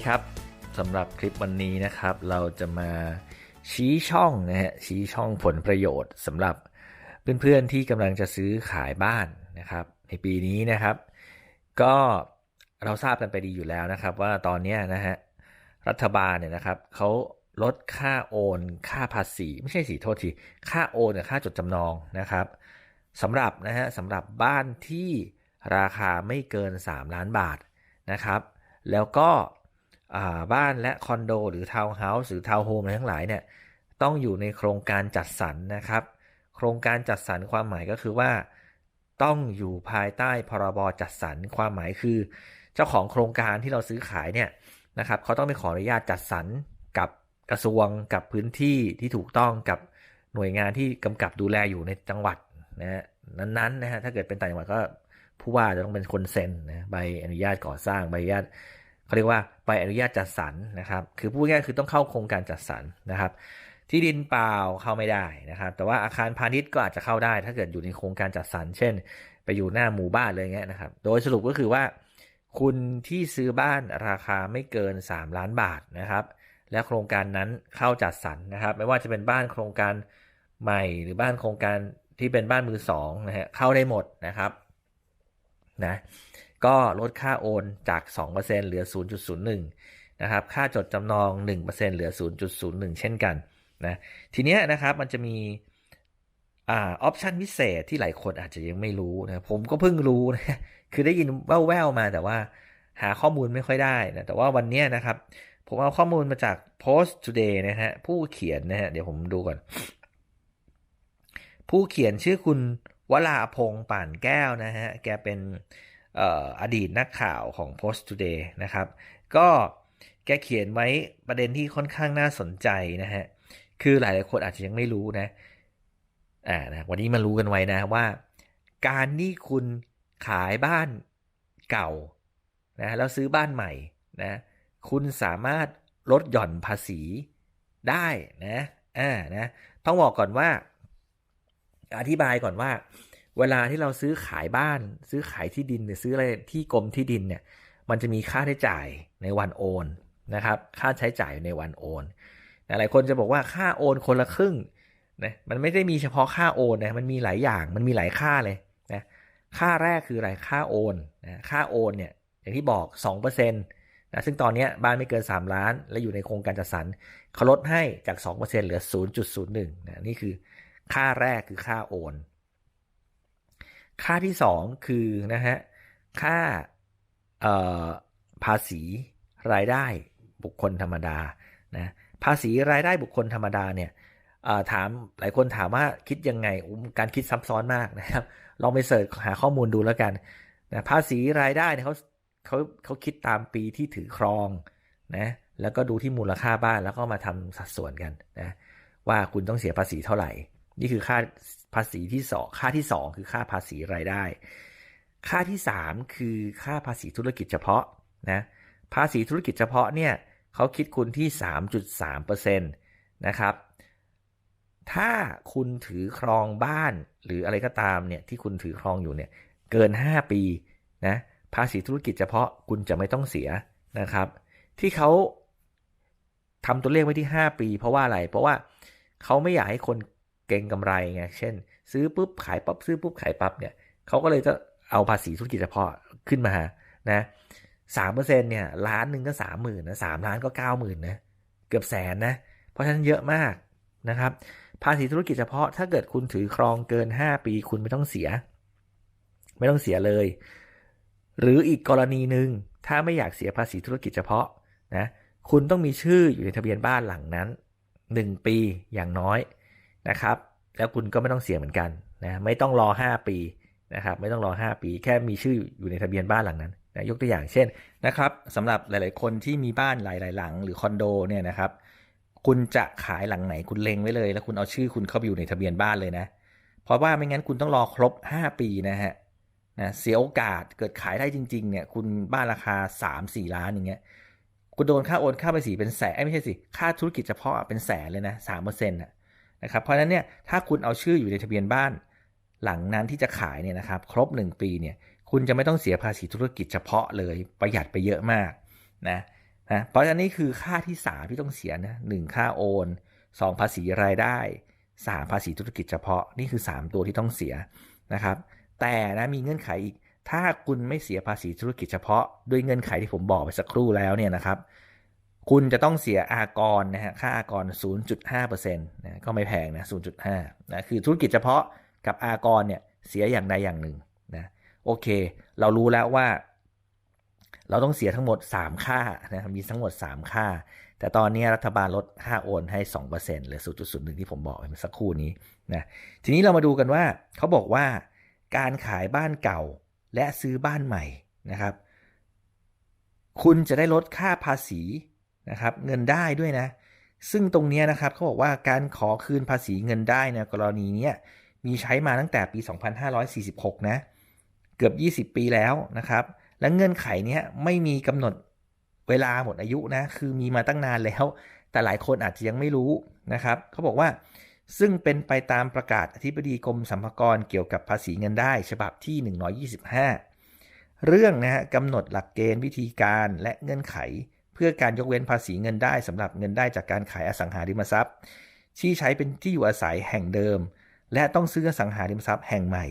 ดีครับสำหรับคลิปวันนี้นะครับ เราจะมาชี้ช่องนะฮะชี้ช่องผลประโยชน์สำหรับเพื่อนๆที่กำลังจะซื้อขายบ้านนะครับ ในปีนี้นะครับ ก็เราทราบกันไปดีอยู่แล้วนะครับ ว่าตอนนี้นะฮะรัฐบาลเนี่ยนะครับเขาลดค่าโอน ค่าภาษี ไม่ใช่สีโทษทีค่าโอนกับค่าจดจำนองนะครับสำหรับนะฮะสำหรับบ้านที่ราคาไม่เกิน 3 ล้านบาทนะครับ แล้วก็ บ้านและคอนโด หรือทาวน์เฮาส์หรือทาวน์โฮมอะไรทั้งหลายเนี่ยต้องอยู่ในโครงการจัดสรรนะครับ โครงการจัดสรรความหมายก็คือว่า ต้องอยู่ภายใต้พรบจัดสรรความหมายคือ เจ้าของโครงการที่เราซื้อขายเนี่ยนะครับเขาต้องไปขออนุญาตจัดสรรกับกระทรวงกับพื้นที่ที่ถูกต้องกับหน่วยงานที่กำกับดูแลอยู่ในจังหวัดนะฮะนั้นๆนะฮะถ้าเกิดเป็นต่างจังหวัดก็ผู้ว่าจะต้องเป็นคนเซ็นนะใบอนุญาตก่อสร้างใบอนุญาต เขาเรียกว่าใบอนุญาตจัดสรรนะครับ คือพูดง่ายคือต้องเข้าโครงการจัดสรรนะครับ ที่ดินเปล่าเข้าไม่ได้นะครับ แต่ว่าอาคารพาณิชย์ก็อาจจะเข้าได้ ถ้าเกิดอยู่ในโครงการจัดสรร เช่น ไปอยู่หน้าหมู่บ้านเลยเงี้ยนะครับ โดยสรุปก็คือว่า คุณที่ซื้อบ้านราคาไม่เกิน 3 ล้านบาทนะครับ และโครงการนั้นเข้าจัดสรรนะครับ ไม่ว่าจะเป็นบ้านโครงการใหม่หรือบ้านโครงการที่เป็นบ้านมือสองนะฮะเข้าได้หมดนะครับนะ ก็ลดค่าโอนจาก 2%เหลือ 0.01 นะครับ ค่าจดจำนอง 1%เหลือ 0.01 เช่นกันนะ ทีเนี้ยนะครับมันจะมีอ่าออปชันพิเศษที่หลายคนอาจจะยังไม่รู้นะผมก็เพิ่งรู้นะคือได้ยินแว่วๆมาแต่ว่าหาข้อมูลไม่ค่อยได้นะแต่ว่าวันนี้นะครับ ผมเอาข้อมูลมาจาก Post Today นะฮะผู้เขียนนะฮะเดี๋ยวผมดูก่อน ผู้เขียนชื่อคุณวลาพงศ์ป่านแก้วนะฮะแกเป็น อดีตนักข่าวของ Post Today นะครับ ก็แกเขียนไว้ประเด็นที่ค่อนข้างน่าสนใจนะฮะ คือหลายๆคนอาจจะยังไม่รู้นะ อ่านะวันนี้มารู้กันไว้นะว่า การที่คุณขายบ้านเก่านะแล้วซื้อบ้านใหม่นะคุณสามารถลดหย่อนภาษีได้นะอ่านะต้องบอกก่อนว่า อธิบายก่อนว่า เวลาที่เราซื้อขายบ้าน ซื้อขายที่ดินหรือซื้ออะไรที่กรมที่ดินเนี่ย มันจะมีค่าใช้จ่ายในวันโอนนะครับ ค่าใช้จ่ายในวันโอนหลายคนจะบอกว่าค่าโอนคนละครึ่งนะมันไม่ได้มีเฉพาะค่าโอนนะมันมีหลายอย่างมันมีหลายค่าเลยนะค่าแรกคืออะไรค่าโอนนะค่าโอนเนี่ยอย่างที่บอก2%นะซึ่งตอนนี้บ้านไม่เกิน 3 ล้าน และอยู่ในโครงการจัดสรรเขาลดให้จาก 2%เหลือ 0.01นะนี่คือค่าแรกคือค่าโอน ค่าที่สองคือนะฮะค่าภาษีรายได้บุคคลธรรมดานะภาษีรายได้บุคคลธรรมดาเนี่ยถามหลายคนถามว่าคิดยังไงการคิดซับซ้อนมากนะครับ ลองไปเสิร์ชหาข้อมูลดูแล้วกันนะภาษีรายได้เนี่ยเขาเขาเขาคิดตามปีที่ถือครองนะแล้วก็ดูที่มูลค่าบ้านแล้วก็มาทำสัดส่วนกันนะว่าคุณต้องเสียภาษีเท่าไหร่ นี่คือค่า ภาษีที่สองค่าที่สองคือค่าภาษีรายได้ ค่าที่สามคือค่าภาษีธุรกิจเฉพาะนะภาษีธุรกิจเฉพาะเนี่ยเขาคิดคุณที่สามจุดสามเปอร์เซ็นต์นะครับ ถ้าคุณถือครองบ้านหรืออะไรก็ตามเนี่ยที่คุณถือครองอยู่เนี่ยเกิน 5 ปีนะภาษีธุรกิจเฉพาะคุณจะไม่ต้องเสียนะครับ ที่เขาทำตัวเลขไว้ที่ 5 ปี เพราะว่าอะไร เพราะว่าเขาไม่อยากให้คน เก่งกำไรไงเช่น ซื้อปุ๊บขายปั๊บซื้อปุ๊บขายปั๊บเนี่ยเขาก็เลยจะเอาภาษีธุรกิจเฉพาะขึ้นมานะสามเปอร์เซ็นเนี่ยล้านหนึ่งก็สามหมื่นนะสามล้านก็เก้าหมื่นนะเกือบแสนนะ เพราะฉะนั้นเยอะมากนะครับ ภาษีธุรกิจเฉพาะถ้าเกิดคุณถือครองเกิน 5 ปีคุณไม่ต้องเสีย ไม่ต้องเสียเลย หรืออีกกรณีหนึ่งถ้าไม่อยากเสียภาษีธุรกิจเฉพาะนะคุณต้องมีชื่ออยู่ในทะเบียนบ้านหลังนั้น 1 ปีอย่างน้อย นะครับ แล้วคุณก็ไม่ต้องเสียเหมือนกันนะไม่ต้องรอ 5 ปีนะครับไม่ต้องรอ 5 ปีแค่มีชื่ออยู่ในทะเบียนบ้านหลังนั้นนะยกตัวอย่างเช่นนะครับสำหรับหลาย ๆ คนที่มีบ้านหลาย ๆ หลังหรือคอนโดเนี่ยนะครับคุณจะขายหลังไหนคุณเล็งไว้เลย แล้วคุณเอาชื่อคุณเข้าไปอยู่ในทะเบียนบ้านเลยนะ เพราะว่าไม่งั้นคุณต้องรอครบ 5 ปีนะฮะนะเสียโอกาสเกิดขายได้จริง ๆ เนี่ยคุณบ้านราคา 3-4 ล้านอย่างเงี้ยคุณโดนค่าโอนค่าภาษีเป็นแสนไม่ใช่สิค่าธุรกิจเฉพาะเป็นแสนเลยนะสามเปอร์เซ็นต์ะ นะครับเพราะฉะนั้นเนี่ยถ้าคุณเอาชื่ออยู่ในทะเบียนบ้าน หลังนั้นที่จะขายเนี่ยนะครับครบ 1 ปีเนี่ยคุณจะไม่ต้องเสียภาษีธุรกิจเฉพาะเลยประหยัดไปเยอะมากนะนะเพราะฉะนั้นนี่คือค่าที่ 3 ที่ต้องเสียนะหนึ่งค่าโอน 2 ภาษีรายได้ 3 ภาษีธุรกิจเฉพาะนี่คือ 3 ตัวที่ต้องเสียนะครับแต่นะมีเงื่อนไขอีกถ้าคุณไม่เสียภาษีธุรกิจเฉพาะ ด้วยเงื่อนไขที่ผมบอกไปสักครู่แล้วเนี่ยนะครับ คุณจะต้องเสียอากรนะฮะค่าอากร 0.5%นะก็ไม่แพงนะ 0.5นะคือธุรกิจเฉพาะกับอากรเนี่ยเสียอย่างใดอย่างหนึ่งนะโอเค เรารู้แล้วว่า เราต้องเสียทั้งหมด 3 ค่านะมีทั้งหมด 3 ค่า แต่ตอนนี้รัฐบาลลดค่าโอนให้2%เหลือ 0.01 ที่ผมบอกไปเมื่อสักครู่นี้นะทีนี้เรามาดูกันว่าเขาบอกว่าการขายบ้านเก่าและซื้อบ้านใหม่นะครับ คุณจะได้ลดค่าภาษี นะครับเงินได้ด้วยนะ ซึ่งตรงนี้นะครับเขาบอกว่าการขอคืนภาษีเงินได้ในกรณีนี้มีใช้มาตั้งแต่ปี 2546 นะ เกือบ 20 ปีแล้วนะครับ และเงื่อนไขนี้ไม่มีกำหนดเวลาหมดอายุนะ คือมีมาตั้งนานแล้ว แต่หลายคนอาจจะยังไม่รู้นะครับ เขาบอกว่าซึ่งเป็นไปตามประกาศอธิบดีกรมสรรพากรเกี่ยวกับภาษีเงินได้ฉบับที่ 125 เรื่องนะฮะกำหนดหลักเกณฑ์วิธีการและเงื่อนไข พื่อการยกเว้นภาษีเงินได้สำหรับเงินได้จากการขายอสังหาริมทรัพย์ ที่ใช้เป็นที่อยู่อาศัยแห่งเดิม และต้องซื้ออสังหาริมทรัพย์แห่งใหม่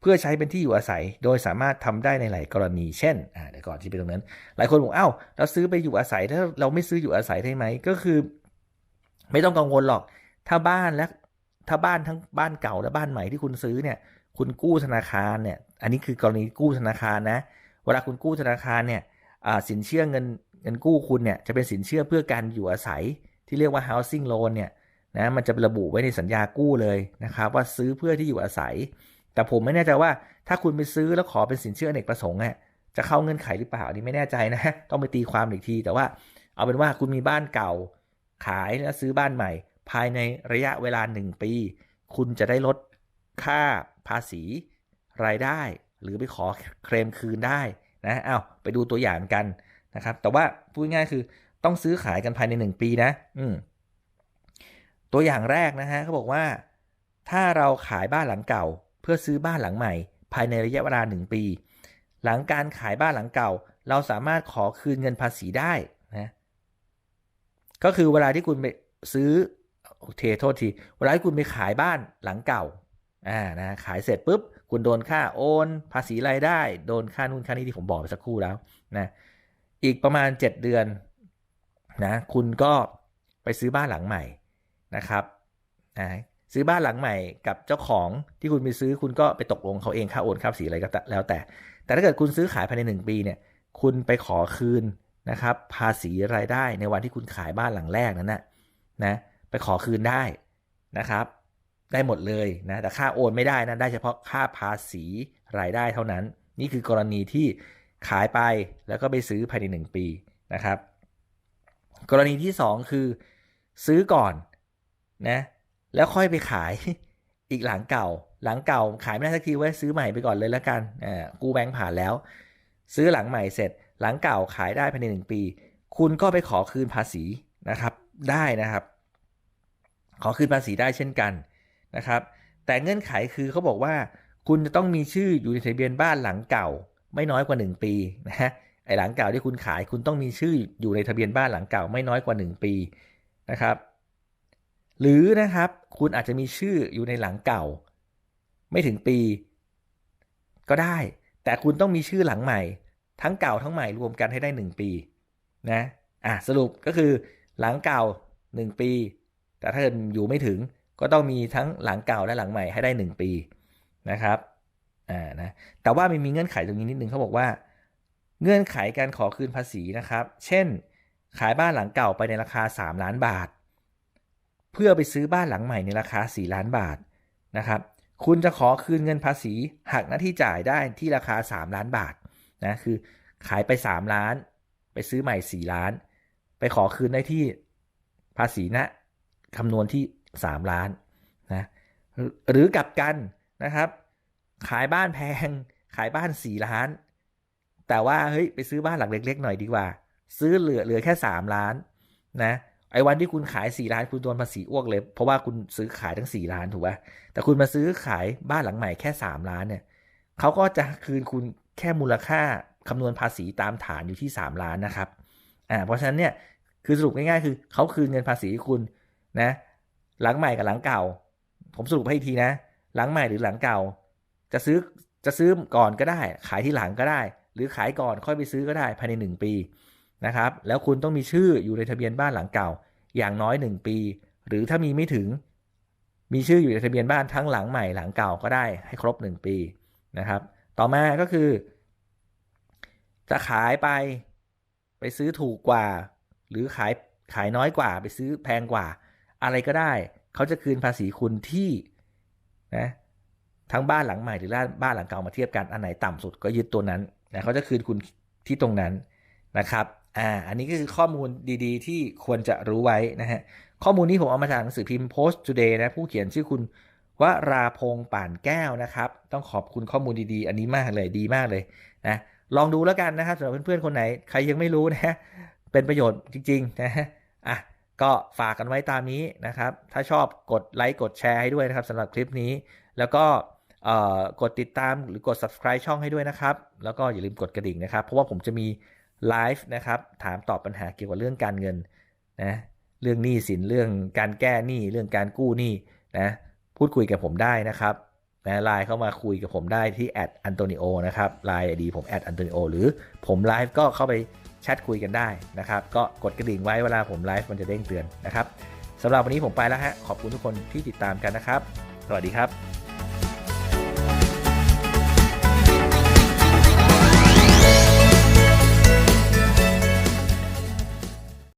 เพื่อใช้เป็นที่อยู่อาศัยโดยสามารถทำได้ในหลายกรณี เช่นเดี๋ยวก่อนที่ไปตรงนั้น หลายคนบอกเอ้าเราซื้อไปอยู่อาศัยถ้าเราไม่ซื้ออยู่อาศัยได้ไหมก็คือ ไม่ต้องกังวลหรอก ถ้าบ้านและถ้าบ้านทั้งบ้านเก่าและบ้านใหม่ที่คุณซื้อเนี่ย คุณกู้ธนาคารเนี่ย อันนี้คือกรณีกู้ธนาคารนะ เวลาคุณกู้ธนาคารเนี่ยสินเชื่อเงิน เงินกู้คุณเนี่ยจะเป็นสินเชื่อเพื่อการอยู่อาศัยที่เรียกว่า housing loan เนี่ยนะมันจะระบุไว้ในสัญญากู้เลยนะครับว่าซื้อเพื่อที่อยู่อาศัย แต่ผมไม่แน่ใจว่าถ้าคุณไปซื้อแล้วขอเป็นสินเชื่อเนกประสงค์เนี่ยจะเข้าเงื่อนไขหรือเปล่านี่ไม่แน่ใจนะต้องไปตีความอีกที แต่ว่าเอาเป็นว่าคุณมีบ้านเก่าขายแล้วซื้อบ้านใหม่ ภายในระยะเวลา 1 ปี คุณจะได้ลดค่าภาษี รายได้ หรือไปขอเคลมคืนได้นะเอาไปดูตัวอย่างกัน นะครับ แต่ว่าพูดง่ายคือต้องซื้อขายกันภายใน 1 ปีนะ อืมตัวอย่างแรกนะฮะเขาบอกว่า ถ้าเราขายบ้านหลังเก่า เพื่อซื้อบ้านหลังใหม่ ภายในระยะเวลา 1 ปี หลังการขายบ้านหลังเก่า เราสามารถขอคืนเงินภาษีได้นะก็คือเวลาที่คุณไปซื้อโอเคโทษทีเวลาที่คุณไปขายบ้านหลังเก่าอ่านะขายเสร็จปุ๊บ คุณโดนค่าโอน ภาษีรายได้ โดนค่านู่นค่านี้ที่ผมบอกไปสักครู่แล้วนะ อีกประมาณ 7 เดือนนะคุณก็ไปซื้อบ้านหลังใหม่นะครับนะซื้อบ้านหลังใหม่กับเจ้าของที่คุณไปซื้อคุณก็ไปตกลงเขาเองค่าโอนค่าภาษีอะไรก็แล้วแต่ แต่ถ้าเกิดคุณซื้อขายภายใน 1 ปีเนี่ยคุณไปขอคืนนะครับภาษีรายได้ในวันที่คุณขายบ้านหลังแรกนั้นนะนะไปขอคืนได้นะครับ ได้หมดเลยนะแต่ค่าโอนไม่ได้นะได้เฉพาะค่าภาษีรายได้เท่านั้น นี่คือกรณีที่ ขายไปแล้วก็ไปซื้อภายใน 1 ปีนะครับ กรณีที่ 2 คือซื้อก่อนนะแล้วค่อยไปขายอีกหลังเก่า หลังเก่าขายไม่ได้สักทีไว้ซื้อใหม่ไปก่อนเลยแล้วกันอ่ากู้แบงค์ผ่านแล้ว ซื้อหลังใหม่เสร็จ หลังเก่าขายได้ภายใน 1 ปี คุณก็ไปขอคืนภาษีนะครับได้นะครับ ขอคืนภาษีได้เช่นกันนะครับ แต่เงื่อนไขคือเขาบอกว่า คุณจะต้องมีชื่ออยู่ในทะเบียนบ้านหลังเก่า ไม่น้อยกว่า 1 ปีนะฮะไอหลังเก่าที่คุณขายคุณต้องมีชื่ออยู่ในทะเบียนบ้านหลังเก่าไม่น้อยกว่า 1 ปีนะครับ หรือนะครับคุณอาจจะมีชื่ออยู่ในหลังเก่า ไม่ถึงปี ก็ได้ แต่คุณต้องมีชื่อหลังใหม่ ทั้งเก่าทั้งใหม่รวมกันให้ได้ 1 ปีนะอะสรุปก็คือหลังเก่า 1 ปี แต่ถ้าเกิดอยู่ไม่ถึงก็ต้องมีทั้งหลังเก่าและหลังใหม่ให้ได้ 1 ปีนะครับ อ่านะแต่ว่ามันมีเงื่อนไขตรงนี้นิดนึงเขาบอกว่า เงื่อนไขการขอคืนภาษีนะครับ เช่น ขายบ้านหลังเก่าไปในราคา 3 ล้านบาท เพื่อไปซื้อบ้านหลังใหม่ในราคา 4 ล้านบาทนะครับคุณจะขอคืนเงินภาษีหักหน้าที่จ่ายได้ที่ราคา 3 ล้านบาทนะคือขายไป 3 ล้าน ไปซื้อใหม่ 4 ล้าน ไปขอคืนได้ที่ภาษีนะคำนวณที่ 3 ล้านนะหรือกลับกันนะครับ ขายบ้านแพง ขายบ้าน4ล้าน แต่ว่าเฮ้ยไปซื้อบ้านหลังเล็ก ๆ หน่อยดีกว่า ซื้อเหลือเหลือแค่3ล้านนะไอ้วันที่คุณขาย4ล้านคุณโดนภาษีอ้วกเลย เพราะว่าคุณซื้อขายทั้ง4ล้านถูกป่ะแต่คุณมาซื้อขายบ้านหลังใหม่แค่3ล้านเนี่ยเขาก็จะคืนคุณแค่มูลค่าคำนวณภาษีตามฐานอยู่ที่3ล้านนะครับอ่าเพราะฉะนั้นเนี่ยคือสรุปง่ายๆ คือเขาคืนเงินภาษีคุณนะหลังใหม่กับหลังเก่า ผมสรุปให้ทีนะ หลังใหม่หรือหลังเก่า จะซื้อจะซื้อก่อนก็ได้ ขายที่หลังก็ได้ หรือขายก่อนค่อยไปซื้อก็ได้ภายใน 1 ปีนะครับ แล้วคุณต้องมีชื่ออยู่ในทะเบียนบ้านหลังเก่า อย่างน้อย 1 ปี หรือถ้ามีไม่ถึง มีชื่ออยู่ในทะเบียนบ้านทั้งหลังใหม่หลังเก่าก็ได้ให้ครบ 1 ปีนะครับ ต่อมาก็คือ จะขายไปไปซื้อถูกกว่า หรือขายขายน้อยกว่า ไปซื้อแพงกว่า อะไรก็ได้ เขาจะคืนภาษีคุณที่นะ ทั้งบ้านหลังใหม่หรือบ้านหลังเก่ามาเทียบกันอันไหนต่ำสุดก็ยึดตัวนั้นนะเขาจะคืนคุณที่ตรงนั้นนะครับอ่าอันนี้ก็คือข้อมูลดีๆ ที่ควรจะรู้ไว้นะฮะข้อมูลนี้ผมเอามาจากหนังสือพิมพ์ Post Today นะผู้เขียนชื่อคุณวราพงษ์ป่านแก้วนะครับ ต้องขอบคุณข้อมูลดีๆ อันนี้มากเลยดีมากเลยนะลองดูแล้วกันนะครับสำหรับเพื่อนๆคนไหนใครยังไม่รู้นะเป็นประโยชน์จริงๆนะฮะอะก็ฝากกันไว้ตามนี้นะครับ ถ้าชอบกดไลค์กดแชร์ให้ด้วยนะครับสำหรับคลิปนี้ แล้วก็ กดติดตามหรือกด subscribe ช่องให้ด้วยนะครับ แล้วก็อย่าลืมกดกระดิ่งนะครับ เพราะว่าผมจะมีไลฟ์นะครับ ถามตอบปัญหาเกี่ยวกับเรื่องการเงินนะ เรื่องหนี้สิน เรื่องการแก้หนี้ เรื่องการกู้หนี้นะ พูดคุยกับผมได้นะครับนะไลน์เข้ามาคุยกับผมได้ที่แอดอันโตนิโอนะครับไลน์ดีผมแอดอันโตนิโอหรือผมไลฟ์ก็เข้าไปแชทคุยกันได้นะครับ ก็กดกระดิ่งไว้เวลาผมไลฟ์มันจะเด้งเตือนนะครับสำหรับวันนี้ผมไปแล้วฮะ ขอบคุณทุกคนที่ติดตามกันนะครับ สวัสดีครับ